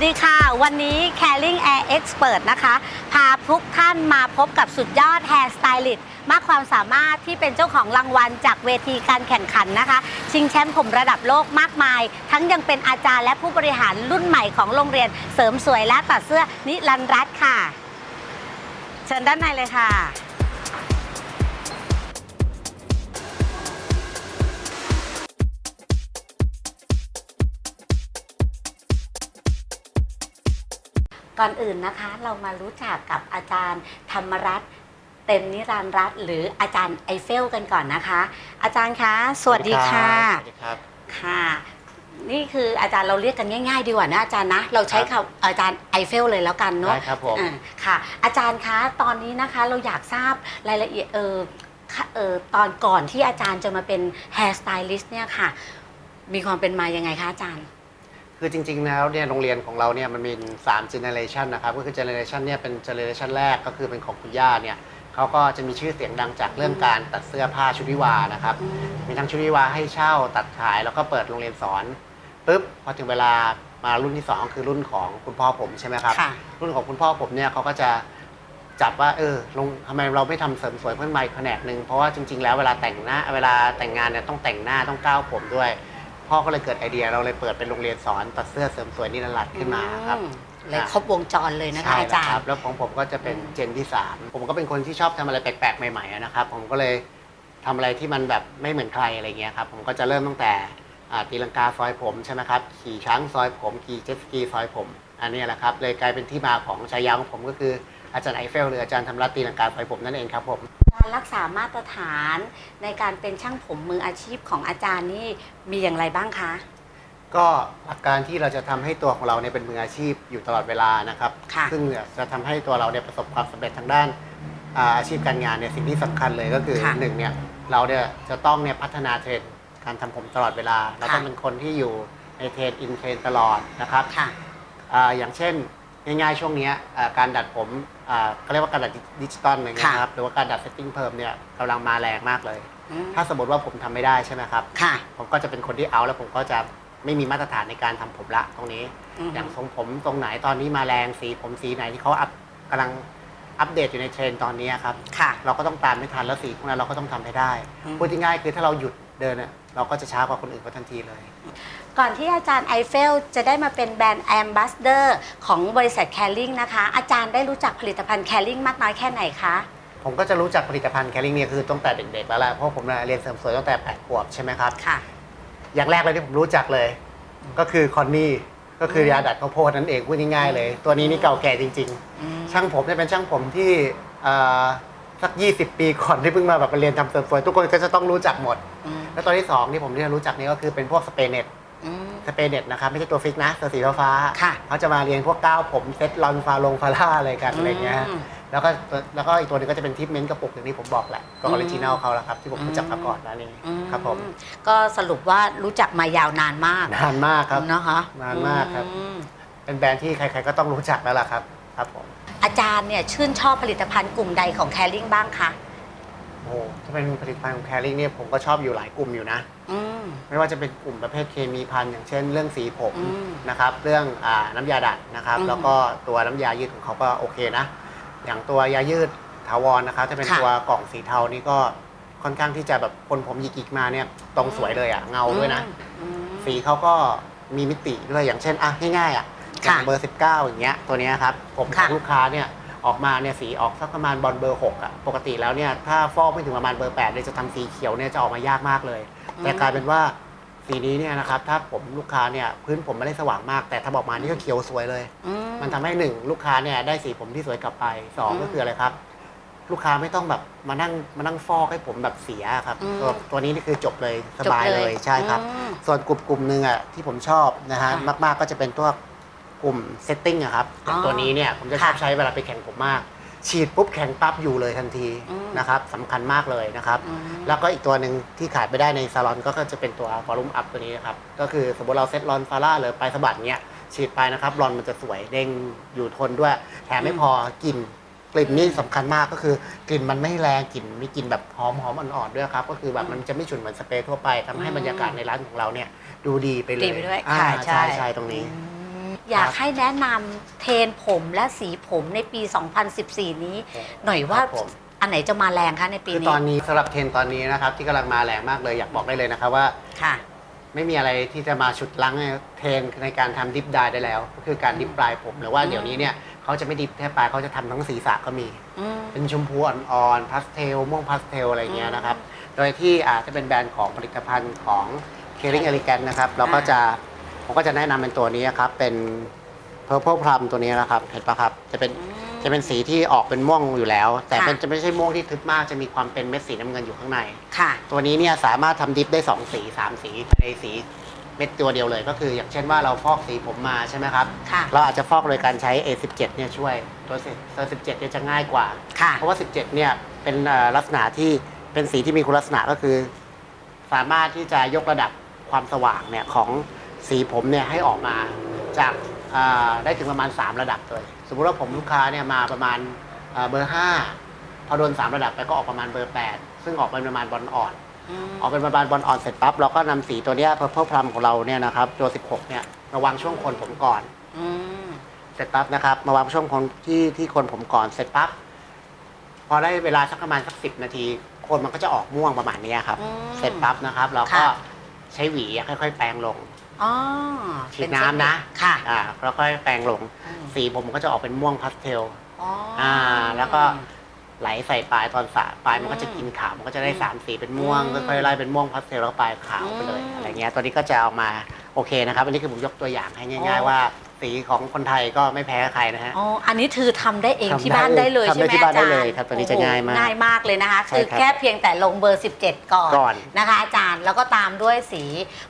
วัสดีค่ะ วันนี้ Caring Air Expert นะคะ พาทุกท่านมาพบกับสุดยอด Hair Stylist มากความสามารถที่เป็นเจ้าของรางวัลจากเวทีการแข่งขันนะคะ ชิงแชมป์ผมระดับโลกมากมาย ทั้งยังเป็นอาจารย์และผู้บริหารรุ่นใหม่ของโรงเรียนเสริมสวยและตัดเสื้อนิรันดร์รัตน์ค่ะ เชิญด้านในเลยค่ะ ก่อนอื่นนะคะ เรามารู้จักกับอาจารย์ธรรมรัตน์เต็มนิรันดร์รัตน์หรืออาจารย์ไอเฟลกันก่อนนะคะ อาจารย์คะ สวัสดีค่ะ สวัสดีครับ ค่ะ นี่คืออาจารย์เราเรียกกันง่ายๆดีกว่านะอาจารย์นะ เราใช้ครับคำอาจารย์ไอเฟลเลยแล้วกันเนาะได้ครับผมอ่าค่ะ อาจารย์คะ ตอนนี้นะคะเราอยากทราบรายละเอียดเออค่ะเออตอนก่อนที่อาจารย์จะมาเป็น hair stylist เนี่ยค่ะ มีความเป็นมายังไงคะอาจารย์ คือจริงๆแล้วเนี่ยโรงเรียนของเราเนี่ยมันมี3 generation นะครับก็คือ generation เนี่ยเป็น generation แรกก็คือเป็นของคุณย่าเนี่ยเขาก็จะมีชื่อเสียงดังจากเรื่องการตัดเสื้อผ้าชุดวิวานะครับมีทั้งชุดวิวาให้เช่าตัดขายแล้วก็เปิดโรงเรียนสอนปุ๊บพอถึงเวลามารุ่นที่ 2 คือรุ่นของคุณพ่อผมใช่ไหมครับ ค่ะ รุ่นของคุณพ่อผมเนี่ยเขาก็จะจับว่าเออลงทำไมเราไม่ทำเสริมสวยเพื่อนใหม่แผนกหนึ่งเพราะว่าจริงๆแล้วเวลาแต่งหน้าเวลาแต่งงานเนี่ยต้องแต่งหน้าต้องก้าวผมด้วย พ่อก็เลยเกิดไอเดียเราเลยเปิดเป็นโรงเรียนสอนตัดเสื้อเสริมสวยนิรันดร์ขึ้นมาครับอืมเลยครบวงจรเลยนะคะใช่อาแล้วจารครับย์แล้วของผมก็จะเป็นเจนที่3ผมก็เป็นคนที่ชอบทำอะไรแปลกๆ ใหม่ๆอะนะครับ ผมก็เลยทำอะไรที่มันแบบไม่เหมือนใครอะไรเงี้ยครับ ผมก็จะเริ่มตั้งแต่อ่าตีลังกาซอยผมใช่ไหมครับขี่ช้างซอยผมขี่เจ็ตสกีซอยผม อันนี้แหละครับเลยกลายเป็นที่มาของฉายาของผมก็คืออาจารย์ไอเฟลหรืออาจารย์ทำรัตตีลังกาซอยผมนั่นเองครับผม การรักษามาตรฐานในการเป็นช่างผมมืออาชีพของอาจารย์นี่มีอย่างไรบ้างคะ ก็หลักการที่เราจะทำให้ตัวของเราเนี่ยเป็นมืออาชีพอยู่ตลอดเวลานะครับ ค่ะ ซึ่งเนี่ยจะทำให้ตัวเราเนี่ยประสบความสำเร็จทางด้านอ่าอาชีพการงานเนี่ยสิ่งที่สำคัญเลยก็คือค่ะหนึ่งเนี่ยเราเนี่ยจะต้องเนี่ยพัฒนาเทรนด์การทำผมตลอดเวลา เราต้องเป็นคนที่อยู่ในเทรนด์อินเทรนด์ตลอดนะครับ ค่ะ อ่าอย่างเช่น ง่ายๆช่วงเนี้ยอ่าการดัดผมอ่าเขาเรียกว่าการดัดดิจิตอลอะไรเงี้ยค่ะครับหรือว่าการดัดเซตติ้งเพิ่มเนี่ยกำลังมาแรงมากเลย อืมถ้าสมมติว่าผมทำไม่ได้ใช่ไหมครับ ค่ะ ผมก็จะเป็นคนที่เอาแล้วผมก็จะไม่มีมาตรฐานในการทำผมละตรงนี้ อืม อย่างทรงผมตรงไหนตอนนี้มาแรงสีผมสีไหนที่เขาอัพกำลังอัปเดตอยู่ในเทรนด์ตอนนี้ครับ ค่ะ เราก็ต้องตามไม่ทันแล้วสีพวกนั้นเราก็ต้องทำให้ได้ อืม พูดง่ายๆคือถ้าเราหยุดเดินเนี่ยเราก็จะช้ากว่าคนอื่นเขาทันทีเลย ก่อนที่อาจารย์ไอเฟลจะได้มาเป็นแบรนด์แอมบ s สเดอร์ของบริษัทแคลริงนะคะ อาจารย์ได้รู้จักผลิตภัณฑ์แคลริงมากน้อยแค่ไหนคะ ผมก็จะรู้จักผลิตภัณฑ์แคลริงเนี่ยคือตั้งแต่เด็กๆแล้วแหละเพราะผมเรียนเสริมสวยตั้งแต่8ขวบใช่ไหมครับค่ะ อย่างแรกเลยที่ผมรู้จักเลย ก็คือคอนนี่ก็คือมยาดัดข้าวโพดนั่นเองพูดง่ายๆเลย ตัวนี้นี่เก่าแก่จริงๆอืมช่างผมเนี่ยเป็นช่างผมที่เอ่อสัก 20 ปีก่อนที่เพิ่งมาแบบมาเรียนทำเสริมสวยทุกคนก็จะต้องรู้จักหมดอืมแล้วตัวที่2ที่ผมที่จะรู้จักนี่ก็คือเป็นพวกสเปรย์เน็ต อืม สเปรย์เน็ตนะครับไม่ใช่ตัวฟิกนะตัวสีฟ้าๆค่ะเขาจะมาเรียนพวกก้าวผมเซ็ตลอนฟาลงฟาร่าอะไรกันอะไรเงี้ยอืมแล้วก็ตัวแล้วก็อีกตัวหนึงก็จะเป็นทิปเมนต์กระปุกอย่างที่ผมบอกแหละก็ออือมริจินัลเขาแล้วครับที่ผมรู้จักมาก่อนแล้วนี่อืมครับผมก็สรุปว่ารู้จักมายาวนานมากนานมากครับ นะคะนานมากครับ อืมเป็นแบรนด์ที่ใครๆก็ต้องรู้จักแล้วล่ะครับ ครับผมอาจารย์เนี่ยชื่นชอบผลิตภัณฑ์กลุ่มใดของแคลริงบ้างคะโอ้โหถ้าเป็นผลิตภัณฑ์ของแคลริงเนี่ยผมก็ชอบอยู่หลายกลุ่มอยู่นะ อืม ไม่ว่าจะเป็นกลุ่มประเภทเคมีพันอย่างเช่น เรื่องสีผมอืมนะครับเรื่องอาน้ำยาดัดนะครับ อืมแล้วก็ตัวน้ำยายืดของเขาก็โอเคนะ อย่างตัวยายืดถาวรนะครับถ้าเป็นค่ะตัวกล่องสีเทานี่ก็ค่อนข้างที่จะแบบคนผมหยิกๆมาเนี่ยตรงสวยเลยอะ่ะเงาด้วยนะ อืม สีเขาก็มีมิติด้วยอย่างเช่นอะง่ายๆอะอย่างค่ะเบอร์ 19 อย่างเงี้ยตัวเนี้ยครับผมขค่ะองลูกค้าเนี่ย ออกมาเนี่ยสีออกสักประมาณบอลเบอร์6อะปกติแล้วเนี่ยถ้าฟอกไม่ถึงประมาณเบอร์8เนี่ยจะทำสีเขียวเนี่ยจะออกมายากมากเลย แต่กลายเป็นว่าสีนี้เนี่ยนะครับถ้าผมลูกค้าเนี่ยพื้นผมไม่ได้สว่างมาก แต่ถ้าบอกมานี่ก็เขียวสวยเลย อื มันทำให้หนึ่งลูกค้าเนี่ยได้สีผมที่สวยกลับไปสองอืมก็คืออะไรครับ ลูกค้าไม่ต้องแบบมานั่งมานั่งฟอกให้ผมแบบเสียครับอืม ตัวตัวนี้นี่คือจบเลยสจบายเลยใช่ครับ อืม ส่วนกลุ่มกลุ่มหนึ่งอะที่ผมชอบนะฮะค่ะมาก ๆก็จะเป็นตัว กลุ่มเซตติ้งอะครับอย่างอ๋อตัวนี้เนี่ยผมจะชอบค่ะใช้เวลาไปแข่งผมมาก ฉีดปุ๊บแข็งปั๊บอยู่เลยทันทีอืมนะครับสำคัญมากเลยนะครับอืมแล้วก็อีกตัวหนึ่งที่ขาดไม่ได้ในซาลอนก็จะเป็นตัวฟอลลุ่มอัพตัวนี้นะครับ ก็คือสมมติเราเซ็ตรอนฟาร่าหรือปลายสะบัดเนี้ยฉีดไปนะครับรอนมันจะสวยเด้งอยู่ทนด้วย แถมไม่พอกลิ่นกลิ่นนี่สำคัญมากก็คือกลิ่นมันไม่แรงกลิ่นมีกลิ่นแบบหอมหอมอ่อนๆด้วยครับ ก็คือแบบมันจะไม่ฉุนเหมือนสเปรย์ทั่วไปทำให้อืมบรรยากาศในร้านของเราเนี่ย ดูดีไปเลยดีไปด้วยอ่าค่ะใช่ใช่ตรงนี้ อืมอยากให้แนะนำเทรนผมและสีผมในปี 2014 นี้ หน่อยว่าครับผม อันไหนจะมาแรงคะในปีคือนี้ตอนนี้สำหรับเทรนด์ตอนนี้นะครับที่กำลังมาแรงมากเลยอยากบอกได้เลยนะครับว่า ค่ะ ไม่มีอะไรที่จะมาฉุดลั้งเทรนด์ในการทำดิฟดายได้แล้ว ก็คือการดิฟปลายผมหรือว่าอืมเดี๋ยวนี้เนี่ยเขาจะไม่ดิฟแค่ปลายเขาจะทำทั้งศีรษะก็มี อืม เป็นชมพูอ่อนๆพาสเทล ม่วงพาสเทล อะไรเงี้ยนะครับ โดยที่อาจจะเป็นแบรนด์ของผลิตภัณฑ์ของ Caring Elegant นะครับ เราก็จะ ผมก็จะแนะนำเป็นตัวนี้ครับ เป็น Purple Plum ตัวนี้นะครับ เห็นปะครับ จะเป็นอืมจะเป็นสีที่ออกเป็นม่วงอยู่แล้ว แต่ค่ะ เป็นจะไม่ใช่ม่วงที่ทึบมากจะมีความเป็นเม็ดสีน้ำเงินอยู่ข้างใน ค่ะ ตัวนี้เนี่ยสามารถทำดิฟได้ 2 สี 3 สีในสีเม็ดตัวเดียวเลยก็คือ อย่างเช่นว่าเราฟอกสีผมมาใช่ไหมครับ ค่ะ เราอาจจะฟอกโดยการใช้ A17 เนี่ยช่วยตัวเซอร์17เนี่ยจะง่ายกว่า ค่ะ เพราะว่า 17 เนี่ย เป็นเอ่อลักษณะที่เป็นสีที่มีคุณลักษณะก็คือ สามารถที่จะยกระดับความสว่างเนี่ยของ สีผมเนี่ยให้ออกมาจากอ่าได้ถึงประมาณ 3 ระดับเลย สมมุติว่าผมลูกค้าเนี่ยมาประมาณเอ่อเบอร์ 5 พอโดน 3 ระดับไปก็ออกประมาณเบอร์ 8 ซึ่งออกเป็นประมาณบอลอ่อนอืมออกเป็นประมาณบอลอ่อนเสร็จปั๊บเราก็นำสีตัวเนี้ย Purple Plum ของเราเนี่ยนะครับตัว 16 เนี่ยมาวางช่วงโคนผมก่อนอืมเสร็จปั๊บนะครับมาวางช่วงคนที่ที่โคนผมก่อนเสร็จปั๊บพอได้เวลาสักประมาณสักสิบนาทีโคนมันก็จะออกม่วงประมาณเนี้ยครับอืมเสร็จปั๊บนะครับ เราก็ค่ะใช้หวีค่อย ๆ แปรงลง อ๋อฉีดน้ำนะค่ะ อ่าแล้วค่อยแปรงลง อืม สีผมก็จะออกเป็นม่วงพาสเทล อ๋ออ อ่า แล้วก็ไหลใส่ปลายตอนสระปลายมันก็จะอืมกินขาวมันก็จะได้สามสีเป็นม่วงอืมค่อยๆไล่เป็นม่วงพาสเทลแล้วปลายขาวไปเลยอืมอะไรเงี้ยตัวนี้ก็จะเอามาโอเคนะครับ อันนี้คือผมยกตัวอย่างให้ง่ายอ๋อๆว่า สีของคนไทยก็ไม่แพ้ใครนะฮะ อ๋อ อันนี้คือทำได้เองทำได้ที่บ้านได้เลยทำใช่ได้ไหมที่บ้านอาจารย์ได้เลยครับตัวนี้จะโอ้โหง่ายมากง่ายมากเลยนะคะ ใช่คือครับแค่เพียงแต่ลงเบอร์ 17 ก่อนก่อน นะคะ อาจารย์แล้วก็ตามด้วยสี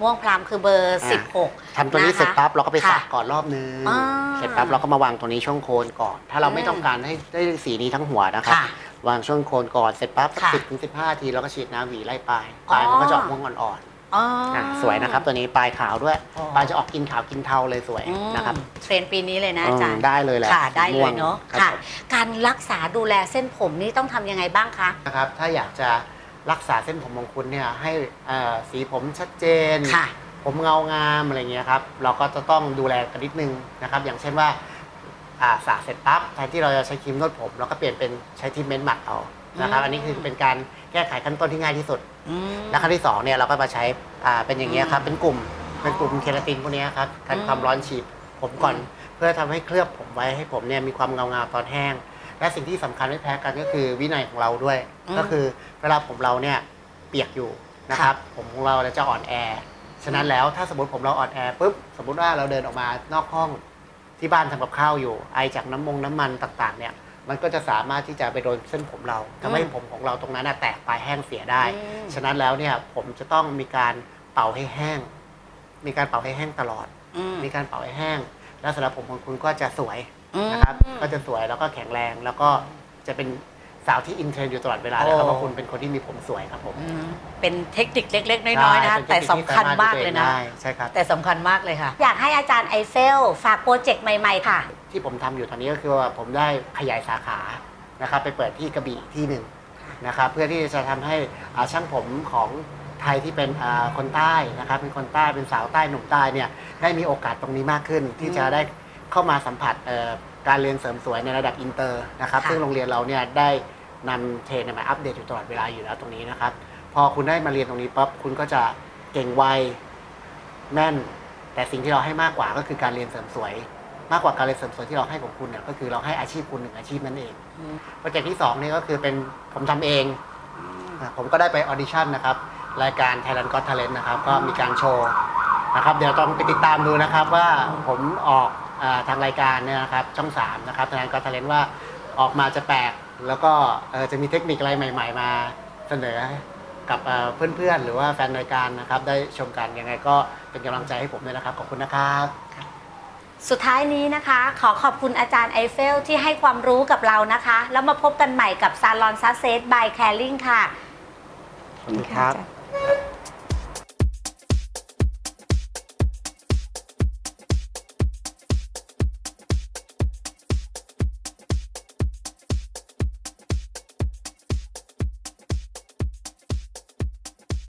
ม่วงพรามคือเบอร์อ่า16 ทำตัวนี้นะคะเสร็จปั๊บเราก็ไปสระค่ะก่อนรอบนึง อ่าเสร็จปั๊บเราก็มาวางตัวนี้ช่วงโคนก่อน ถ้าเราไม่อืมต้องการให้ได้สีนี้ทั้งหัวนะครับค่ะวางช่วงโคนก่อนเสร็จปั๊บค่ะสิบถึงสิบห้าทีเราก็ฉีดน้ำหวีไล่ปลายอ๋อปลายมันก็จะออกม่วงอ่อน อ๋อๆอะสวยนะครับ ตัวนี้ปลายขาวด้วยอ๋อ ปลายจะออกกินขาวกินเทาเลยสวยอืมนะครับเทรนด์ปีนี้เลยนะอาจารย์อืมได้เลยแหละค่ะได้เลม่วยงเนาะครับค่ะ ผมการรักษาดูแลเส้นผมนี่ต้องทำยังไงบ้างคะ นะครับ ถ้าอยากจะรักษาเส้นผมของคุณเนี่ยให้เอ่อสีผมชัดเจน ค่ะ ผมเงางามอะไรเงี้ยครับเราก็จะต้องดูแลกันนิดนึงนะครับ อย่างเช่นว่าอ่าสระเสร็จปั๊บแทนที่เราจะใช้ครีมนวดผม เราก็เปลี่ยนเป็นใช้ทรีทเมนต์หมักเอา นะครับอืมอันนี้คือเป็นการแก้ไขขั้นต้นที่ง่ายที่สุด อืม และขั้นที่สองเนี่ยเราก็มาใช้อ่าเป็นอย่างเงี้ยครับ เป็นกลุ่ม เป็นกลุ่มเคราตินพวกเนี้ยครับกันอืมความร้อนฉีดผมก่อนอืมเพื่อทำให้เคลือบผมไว้ให้ผมเนี่ยมีความเงางามตอนแห้ง และสิ่งที่สำคัญไม่แพ้กันก็คือวินัยของเราด้วยก็คือเวลาผมเราเนี่ยเปียกอยู่นะครับ ผมของเราจะอ่อนแอ ฉะนั้นแล้วถ้าสมมติผมเราอ่อนแอปุ๊บสมมติว่าเราเดินออกมานอกห้องที่บ้านทำกับข้าวอยู่ ไอจากน้ำมงน้ำมันต่างๆเนี่ย มันก็จะสามารถที่จะไปโดนเส้นผมเราทำให้อืมผมของเราตรงนั้นน่ะแตกปลายแห้งเสียได้ อืม ฉะนั้นแล้วเนี่ยผมจะต้องมีการเป่าให้แห้ง มีการเป่าให้แห้งตลอด อืม มีการเป่าให้แห้ง แล้วสำหรับผมของคุณก็จะสวยอืมนะครับ ก็จะสวยแล้วก็แข็งแรง แล้วก็จะเป็นสาวที่อินเทรนด์อยู่ตลอดเวลาเลยครับโอ้ เพราะคุณเป็นคนที่มีผมสวยครับผมอืมเป็นเทคนิคเล็ก ๆ น้อยๆนะ ใช่แต่เป็นสำคัญเทนิมากที่เลยสรถนะได้ใช่ครับ แต่สำคัญมากเลยค่ะ อยากให้อาจารย์ไอเฟล ฝากโปรเจกต์ใหม่ ๆ ค่ะ ที่ผมทำอยู่ตอนนี้ก็คือว่าผมได้ขยายสาขานะครับไปเปิดที่กระบี่ที่หนึ่งนะครับเพื่อที่จะทำให้อ่าช่างผมของไทยที่เป็นอ่าคนใต้นะครับเป็นคนใต้เป็นสาวใต้หนุ่มใต้เนี่ยได้มีโอกาสตรงนี้มากขึ้น ที่จะได้เข้ามาสัมผัสเอ่อการเรียนเสริมสวยในระดับอินเตอร์นะครับค่ะซึ่งโรงเรียนเราเนี่ยได้นำเทรนด์มาอัปเดตอยู่ตลอดเวลาอยู่แล้วตรงนี้นะครับ พอคุณได้มาเรียนตรงนี้ปั๊บคุณก็จะเก่งไวแม่น แต่สิ่งที่เราให้มากกว่าก็คือการเรียนเสริมสวย มากกว่าการเรียนเสริมสวยที่เราให้กับคุณเนี่ยก็คือเราให้อาชีพคุณหนึ่งอาชีพนั่นเองอืมโปรเจกต์ที่สองนี่ก็คือเป็นผมทำเองอะผมก็ได้ไปออดิชั่นนะครับรายการ Thailand Got Talent นะครับก็มีการโชว์นะครับเดี๋ยวต้องไปติดตามดูนะครับว่าผมออกอาทางรายการเนี่ยนะครับช่อง3นะครับ Thailand Got Talent ว่าออกมาจะแปลกแล้วก็เอ่อจะมีเทคนิคอะไรใหม่ ๆ มาเสนอกับเอ่อเพื่อนๆ หรือว่าแฟนรายการนะครับได้ชมกันยังไงก็เป็นกำลังใจให้ผมด้วยนะครับ ขอบคุณนะครับ สุดท้ายนี้นะคะ ขอขอบคุณอาจารย์ไอเฟลที่ให้ความรู้กับเรานะคะ แล้วมาพบกันใหม่กับซาลอนซัสเซตบายแคลริงค่ะ ขอบคุณครับ